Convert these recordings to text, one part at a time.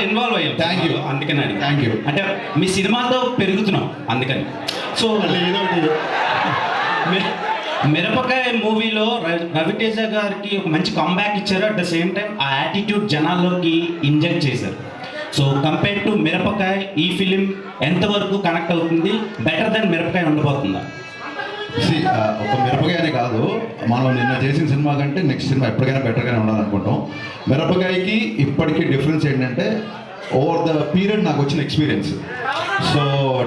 Involve అయ్యాం. Thank you. అందుకని Thank you. అంటే మీ సినిమాతో పెరుగుతున్నాం. అందుకని. సో మిర- మిరపకాయ మూవీలో రవితేజ గారికి ఒక మంచి కంబ్యాక్ ఇచ్చారు. అట్ ద సేమ్ టైం ఆ యాటిట్యూడ్ జనాల్లోకి ఇంజెక్ట్ చేశారు. సో కంపేర్ టు మిరపకాయ ఈ ఫిలిం ఎంతవరకు కనెక్ట్ అవుతుంది? బెటర్ దెన్ మిరపకాయ ఉండబోతుందా? ఒక మిరపకాయనే కాదు. మనం నిన్న చేసిన సినిమా కంటే నెక్స్ట్ సినిమా ఎప్పటికైనా బెటర్గానే ఉండాలనుకుంటాం మిరపకాయకి ఇప్పటికీ డిఫరెన్స్ ఏంటంటే ఓవర్ ద పీరియడ్ నాకు వచ్చిన ఎక్స్పీరియన్స్ సో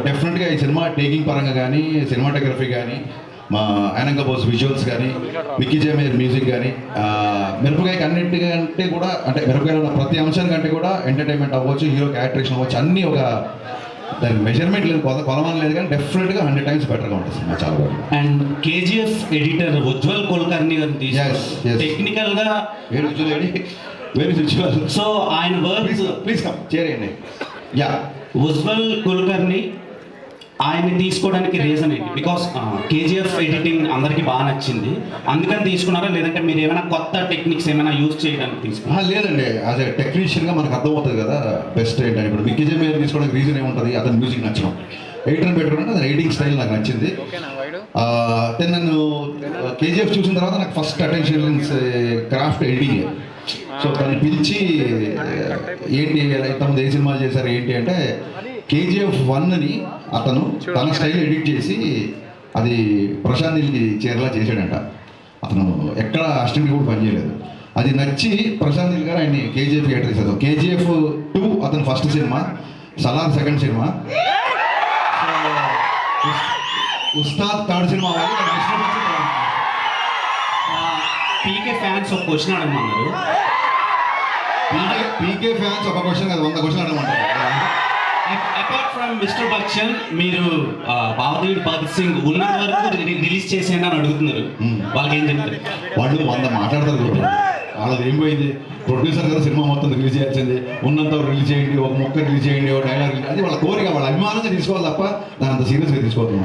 డెఫినెట్గా ఈ సినిమా టేకింగ్ పరంగా కానీ సినిమాటోగ్రఫీ కానీ మా ఆయనంగా బోస్ విజువల్స్ కానీ విక్కీ జమేర్ మ్యూజిక్ కానీ మిరపకాయకి అన్నింటికంటే కూడా అంటే మిరపకాయలో ఉన్న ప్రతి అంశానికంటే కూడా ఎంటర్టైన్మెంట్ అవ్వచ్చు హీరోకి క్యారెక్టరేషన్ అవ్వచ్చు అన్నీ ఒక దానికి మెజర్మెంట్ లేదు కొలమానం లేదు కానీ డెఫినెట్గా హండ్రెడ్ టైమ్స్ బెటర్గా ఉంటుంది సినిమా చాలా బాగుంది and KGF editor Ujwal Kulkarni గారిని Yes, yes. తీసుకు టెక్నికల్గా వేరు సో ఆయన వర్క్ ప్లీజ్ కమ్ చేరేయండి యా ఉజ్వల్ కుల్కర్ని ఆయన తీసుకోవడానికి రీజన్ ఏంటి? బికాస్ కేజీఎఫ్ ఎడిటింగ్ అందరికీ బాగా నచ్చింది. అందుకని తీసుకున్నారా? లేదంటే మీరు ఏమైనా కొత్త టెక్నిక్స్ ఏమైనా యూజ్ చేయడానికి తీసుకున్నారా? లేదండి. యాజ్ ఎ టెక్నీషియన్గా మనకు అర్థమవుతుంది కదా బెస్ట్ ఏంటని. ఇప్పుడు విక్కీ జమేర్ తీసుకోవడానికి రీజన్ ఏముంటుంది? అతని మ్యూజిక్ నచ్చడం. ఎడిటర్ పెట్టుకుంటే అతని ఎడిటింగ్ స్టైల్ నాకు నచ్చింది. దెన్ నన్ను కేజీఎఫ్ చూసిన తర్వాత నాకు first attention craft editing so తను పిలిచి ఏంటి ఇంతకుముందు ఏ సినిమాలు చేశారు ఏంటి అంటే కేజీఎఫ్ వన్ని అతను తన స్టైల్ ఎడిట్ చేసి అది ప్రశాంత్ నీల్కి చేరేలా చేశాడంట. అతను ఎక్కడ అసిస్టెంట్ కూడా పనిచేయలేదు. అది నచ్చి ప్రశాంత్ నీల్ గారు ఆయన్ని కేజీఎఫ్ థియేటర్ చేశారు. కేజీఎఫ్ టూ అతని ఫస్ట్ సినిమా సలార్ సెకండ్ సినిమా. ఉస్తాద్ థర్డ్ సినిమా పీకే ఫ్యాన్స్ ఒక క్వశ్చన్ అడగమన్నారు. పీకే ఫ్యాన్స్ ఒక క్వశ్చన్ కాదు వంద క్వశ్చన్ అడగమంటారు. అపార్ట్ ఫ్రమ్ మిస్టర్ బచ్చన్ మీరు బావదేవి భగత్ సింగ్ ఉన్నంత వరకు రిలీజ్ చేసేయండి అని అడుగుతున్నారు. Hmm. వాళ్ళకి ఏం చెప్తారు? వాళ్ళు వంద మాట్లాడతారు వాళ్ళది ఏం పోయింది? ప్రొడ్యూసర్ గారు సినిమా మొత్తం రిలీజ్ చేయాల్సింది. ఉన్నంత రిలీజ్ చేయండి ఒక ముక్క రిలీజ్ చేయండి ఒక డైలాగ్ అది వాళ్ళ కోరిక వాళ్ళ అభిమానంగా తీసుకోవాలి తప్ప దాని అంత సీరియస్గా తీసుకోవద్దు మనం.